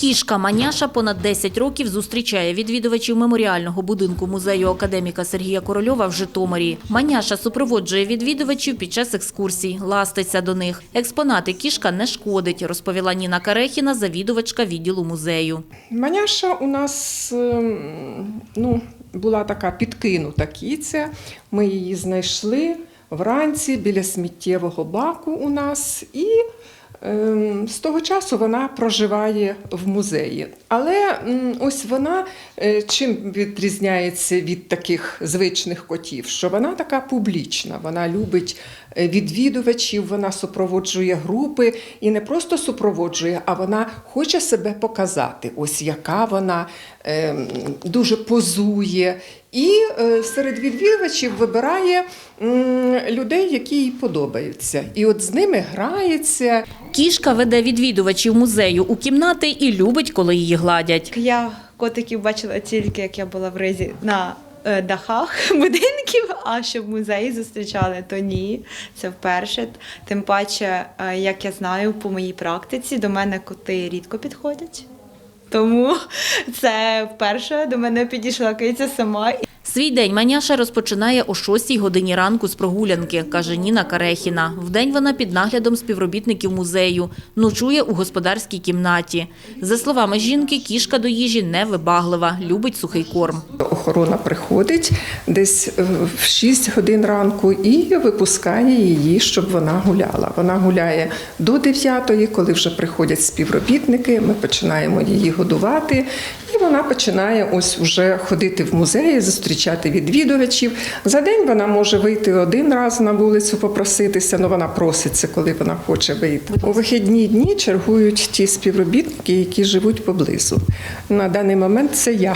Кішка Маняша понад 10 років зустрічає відвідувачів меморіального будинку музею академіка Сергія Корольова в Житомирі. Маняша супроводжує відвідувачів під час екскурсій, ластиться до них. Експонати кішка не шкодить, розповіла Ніна Карехіна, завідувачка відділу музею. Маняша у нас ем, ну, була така підкинута кіця. Ми її знайшли вранці біля сміттєвого баку у нас. І з того часу вона проживає в музеї. Але ось вона е, чим відрізняється від таких звичних котів, що вона така публічна, вона любить відвідувачів, вона супроводжує групи і не просто супроводжує, а вона хоче себе показати. Ось яка вона ем, дуже позує. І е, серед відвідувачів вибирає людей, які їй подобаються. І от з ними грається. Кішка веде відвідувачів музею у кімнати і любить, коли її гладять. Я котиків бачила тільки, як я була в ризі на е, дахах будинків, а щоб музеї зустрічали, то ні. Це вперше. Тим паче, е, як я знаю, по моїй практиці до мене коти рідко підходять. Тому це вперше до мене підійшла киця сама. Свій день Маняша розпочинає о 6 годині ранку з прогулянки, каже Ніна Карехіна. Вдень вона під наглядом співробітників музею, ночує у господарській кімнаті. За словами жінки, кішка до їжі невибаглива, любить сухий корм. Охорона приходить десь е, в 6 годин ранку і випускає її, щоб вона гуляла. Вона гуляє до 9, коли вже приходять співробітники. Ми починаємо її годувати, і вона починає ось вже ходити в музеї, зустрічати відвідувачів. За день вона може вийти один раз на вулицю, попроситися. але вона проситься, коли вона хоче вийти. У вихідні дні чергують ті співробітники, які живуть поблизу. На даний момент це я.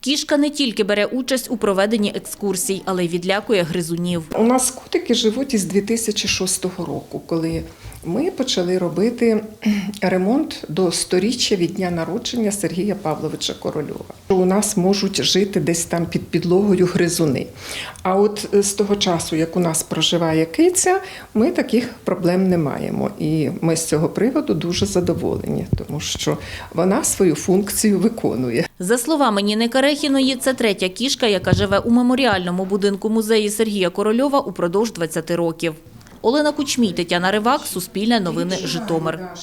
Кішка не тільки бере участь у проведенні екскурсій, але й відлякує гризунів. У нас котики живуть із 2006 року, коли ми почали робити ремонт до сторіччя від дня народження Сергія Павловича Корольова. У нас можуть жити десь там під підлогою гризуни. А от з того часу, як у нас проживає киця, ми таких проблем не маємо. І ми з цього приводу дуже задоволені, тому що вона свою функцію виконує. За словами Ніни Карехіної, це третя кішка, яка живе у меморіальному будинку музею Сергія Корольова упродовж 20 років. Олена Кучмій, Тетяна Ривак, Суспільне новини, Житомир.